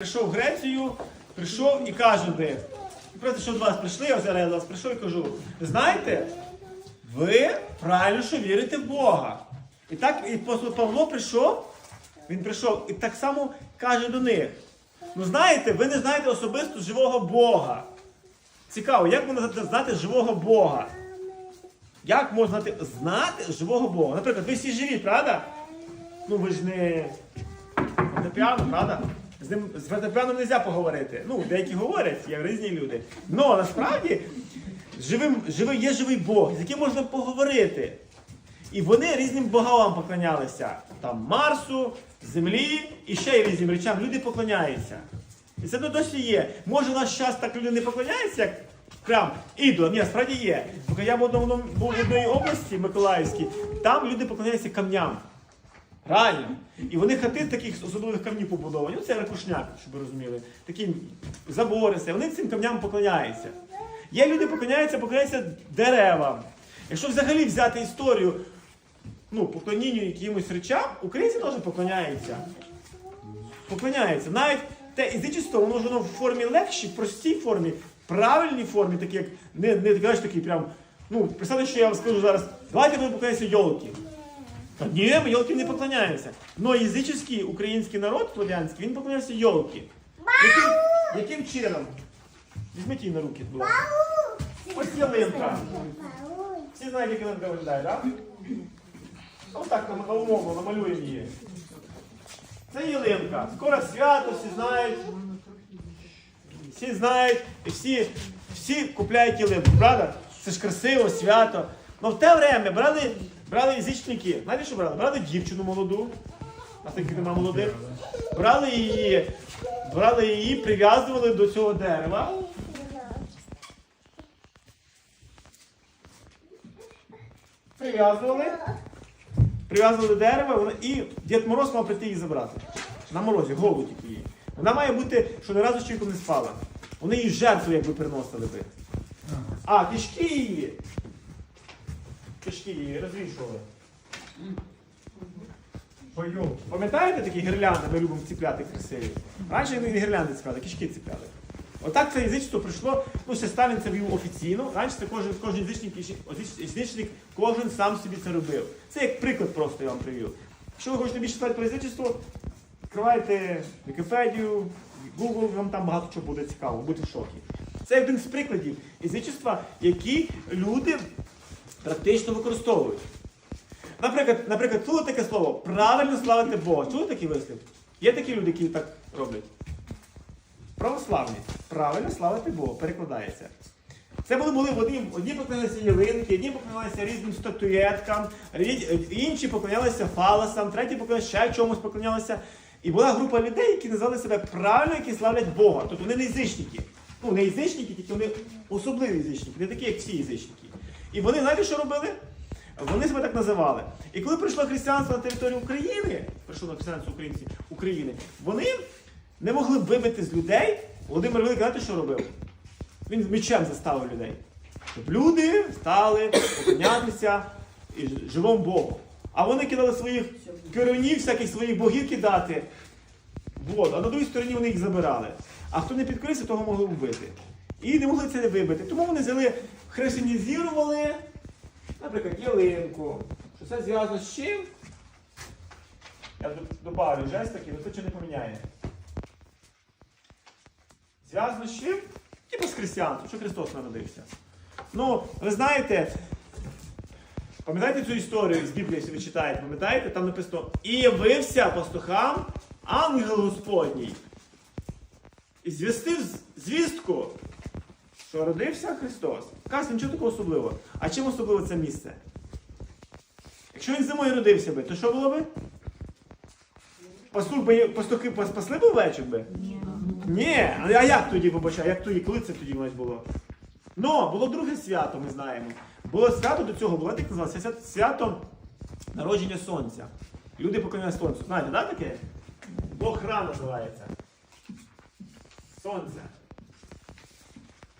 Прийшов в Грецію, прийшов і каже би, просто що до вас прийшли, я зараз до вас прийшов і кажу, знаєте, ви правильно, що вірите в Бога. І так і Павло прийшов, він прийшов і так само каже до них. Ну знаєте, ви не знаєте особисто живого Бога. Цікаво, як можна знати живого Бога? Як можна знати, знати живого Бога? Наприклад, ви всі живі, правда? Ну ви ж не фортепіано, правда? З ним з фортепіаном не можна поговорити. Ну, деякі говорять, є різні люди. Но насправді живим, живий, є живий Бог, з яким можна поговорити. І вони різним богам поклонялися. Там Марсу, Землі і ще й різним речам. Люди поклоняються. І це ну, досі є. Може, у нас час так люди не поклоняються, як прям ідолам. Ні, справді є. Поки я був в одній області, Миколаївській, там люди поклоняються камням. Реально. І вони хати з таких особливих камнів побудовані. Ну, це ракушняк, щоб ви розуміли. Такі забори, все. Вони цим камням поклоняються. Є люди поклоняються, поклоняються деревам. Якщо взагалі взяти історію ну, поклонінню якимось речам, українці теж поклоняються. Поклоняються. Навіть те язичество, воно воно в формі легшій, простій формі, правильній формі, такі як не, не кажеш такий прям. Ну, представте, що я вам скажу зараз. Давайте ми поклоняємося йолки. Та ні, ми йолки не поклоняємося. Но язичний український народ слов'янський, він поклоняється йолки. Яким, яким чином? Візьміть її на руки, будь ласка. Ось ялинка. Всі знають, як ялинка виглядає, так? Ось так на умовно намалюємо її. Це ялинка. Скоро свято, всі знають. Всі знають, і всі, всі купляють ялинку, правда? Це ж красиво, свято. Но в те время брали, брали язичники. Знаєте, що брали? Брали дівчину молоду, а таких нема молодих. Брали її, брали її, прив'язували до цього дерева. Прив'язували. Прив'язували вона- і Дід Мороз мав прийти її забрати. На морозі, голову тільки її. Вона має бути, що не разу чоловіком не спала. Вони її жертву якби приносили би. А, кишки її. Кишки її розвішували. Пам'ятаєте такі гірлянди, ми любимо ціпляти красиві? Раніше не гірлянди ціпляли, кишки ціпляли. Отак це язичство прийшло, ну ще Сталін це вів офіційно. Раніше це кожен, кожен язичник, кожен сам собі це робив. Це як приклад просто я вам привів. Якщо ви хочете більше знати про язичество, відкривайте Вікіпедію, Google, вам там багато чого буде цікаво, будете в шокі. Це один з прикладів язичества, які люди практично використовують. Наприклад, наприклад, чули таке слово правильно славити Бога. Чули такий вислів? Є такі люди, які так роблять. Православні. Правильно славити Бога, перекладається. Це були були одні, одні поклонялися ялинки, одні поклонялися різним статуєткам, інші поклонялися фаласам, треті поклонялися ще чомусь поклонялися. І була група людей, які називали себе правильно, які славлять Бога. Тобто вони не язичники. Ну, не язичники, тільки вони особливі язичники, не такі, як всі язичники. І вони, знаєте, що робили? Вони себе так називали. І коли прийшло християнство на територію України, прийшло на християнство українці України, вони не могли вибити з людей. Володимир Великий, знаєте, що робив? Він мечем заставив людей. Щоб люди стали поклонятися і ж- живому Богу. А вони кидали своїх керівнів, всяких своїх богів кидати в воду, а на другій стороні вони їх забирали. А хто не підкорився, того могли вбити. І не могли це не вибити. Тому вони взяли, християнізували, наприклад, ялинку. Що це зв'язано з чим? Я добавлю жест такий, але це чи не поміняє. Зв'язано з чим? Типу з християнством, що Христос народився. Ну, ви знаєте, пам'ятаєте цю історію з Біблії, якщо ви читаєте, пам'ятаєте? Там написано, і явився пастухам ангел Господній. І звістив звістку, що родився Христос. Каже, нічого такого особливого. А чим особливо це місце? Якщо він зимою родився би, то що було би? Пастух би, пастухи пас- пасли б овечок би? Ні, а як тоді вибачаю, як тоді, коли це тоді у нас було? Ну, було друге свято, ми знаємо. Було свято до цього, було так називалося свято, народження сонця. Люди поклоняють сонцю. Знаєте, так таке? Бог храм називається. Сонце.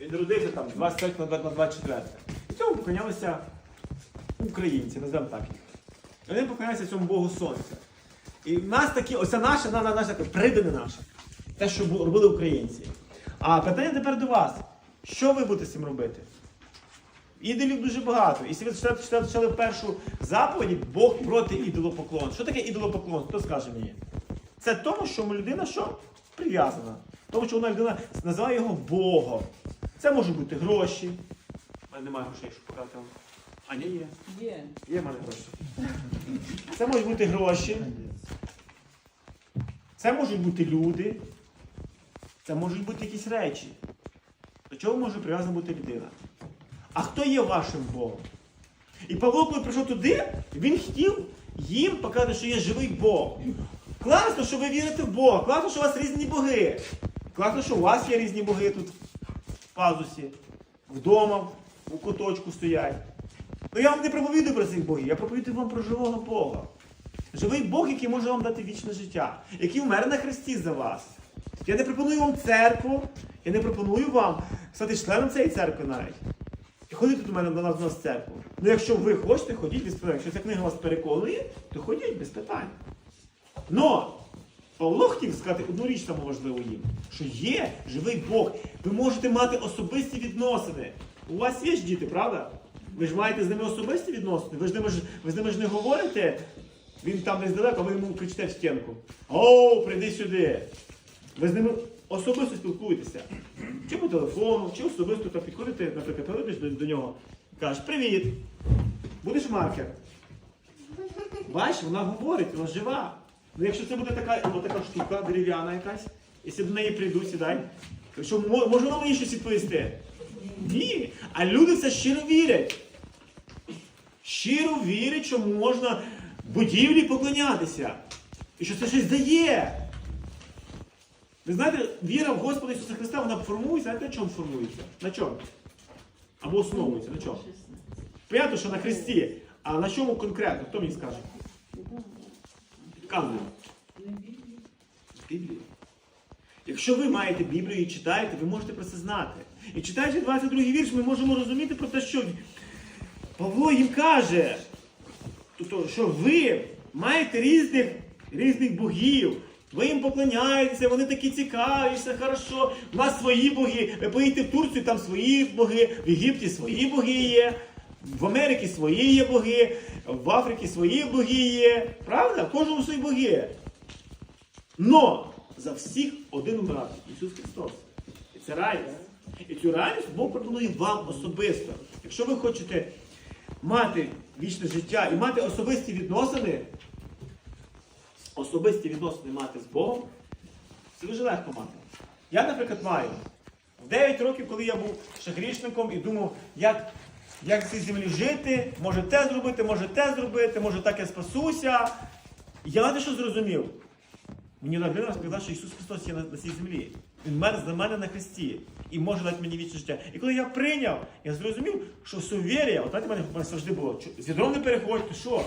Він родився там 23 на 24. І цьому поклонялися українці, називаємо так їх. Вони поклонялися цьому Богу Сонця. І в нас такі, оця наша, на, на, наша, придане наша. Те, що робили українці. А питання тепер до вас. Що ви будете з цим робити? Ідолів дуже багато. І якщо ви читали, першу заповіді, Бог проти ідолопоклон. Що таке ідолопоклон? Хто скаже мені? Це тому, що людина що? Прив'язана. Тому що вона людина називає його Богом. Це можуть бути гроші. У мене немає грошей, щоб показати вам. А ні, є. Є. Є в мене гроші. Це можуть бути гроші. Це можуть бути люди. Це можуть бути якісь речі. До чого може прив'язана бути людина? А хто є вашим Богом? І Павло, коли прийшов туди, він хотів їм показати, що є живий Бог. Класно, що ви вірите в Бога, класно, що у вас різні боги. Класно, що у вас є різні боги тут пазусі, вдома, у куточку стоять. Ну я вам не проповідую про цих богів, я проповідую вам про живого Бога. Живий Бог, який може вам дати вічне життя, який вмер на хресті за вас. Я не пропоную вам церкву, я не пропоную вам стати членом цієї церкви навіть. І ходити до мене до нас, до нас в церкву. Ну якщо ви хочете, ходіть без питань. Якщо ця книга вас переконує, то ходіть без питань. Но Павло хотів сказати одну річ там важливу їм, що є живий Бог. Ви можете мати особисті відносини. У вас є ж діти, правда? Ви ж маєте з ними особисті відносини. Ви ж ними ж, ви з ними ж не говорите. Він там десь далеко, а ви йому кричите в стінку. Оу, прийди сюди. Ви з ними особисто спілкуєтеся. Чи по телефону, чи особисто там підходите, наприклад, підходиш до, до нього кажеш, привіт, будеш маркер? Бачиш, вона говорить, вона жива. Ну якщо це буде така, така штука дерев'яна якась, якщо до неї прийду, сідай. Що може вона мені щось відповісти? Ні. А люди це щиро вірять. Щиро вірять, що можна будівлі поклонятися. І що це щось дає. Ви знаєте, віра в Господа Ісуса Христа, вона формується, знаєте, на чому формується? На чому? Або основується, на чому? Понятно, що на Христі. А на чому конкретно? Хто мені скаже? Підказує. Біблію. Якщо ви маєте Біблію і читаєте, ви можете про це знати. І читаючи 22 вірш, ми можемо розуміти про те, що Павло їм каже, тобто, що ви маєте різних, різних богів. Ви їм поклоняєтеся, вони такі цікаві, все хорошо. У нас свої боги. Ви поїдете в Турцію, там свої боги, в Єгипті свої боги є, в Америці свої є боги, в Африці свої боги є. Правда? Кожному свої боги. Но за всіх один брат Ісус Христос. І це реальність. І цю реальність Бог пропонує вам особисто. Якщо ви хочете мати вічне життя і мати особисті відносини, особисті відносини мати з Богом, це дуже легко мати. Я, наприклад, маю. В 9 років, коли я був ще грішником і думав, як, як в цій землі жити, може те зробити, може те зробити, може так я спасуся. Я знаєте, що зрозумів? Мені людина розповіла, що Ісус Христос є на, на цій землі. Він мер за мене на хресті і може дати мені вічне життя. І коли я прийняв, я зрозумів, що суверія, от знаєте, в мене, завжди було, «Чу- з відром не переходьте, що?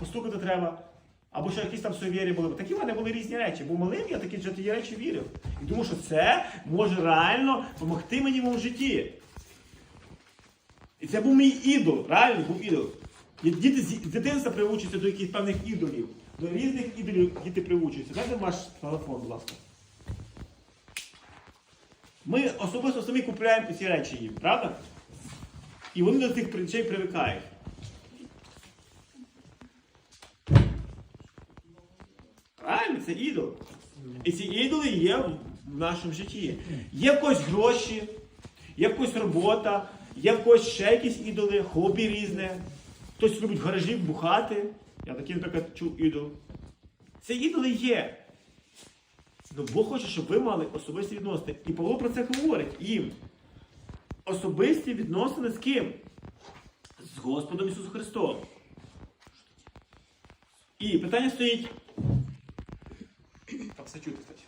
Постукати треба. Або ще якісь там суєвірі були. Такі в мене були різні речі. Був малим, я такі речі вірив. І думав, що це може реально допомогти мені в житті. І це був мій ідол, реально був ідол. Діти з дитинства привучуються до якихось певних ідолів. До різних ідолів діти привучуються. Дайте ваш телефон, будь ласка. Ми особисто самі купуємо ці речі їм, правда? І вони до цих речей привикають. Правильно, це ідол. І ці ідоли є в нашому житті. Є в когось гроші, є в робота, є в когось ще якісь ідоли, хобі різне. Хтось любить гаражі бухати. Я такий, наприклад, чув ідол. Це ідоли є. Ну, Бог хоче, щоб ви мали особисті відносини. І Павло про це говорить їм. Особисті відносини з ким? З Господом Ісусом Христом. І питання стоїть. Так все чути, кстати.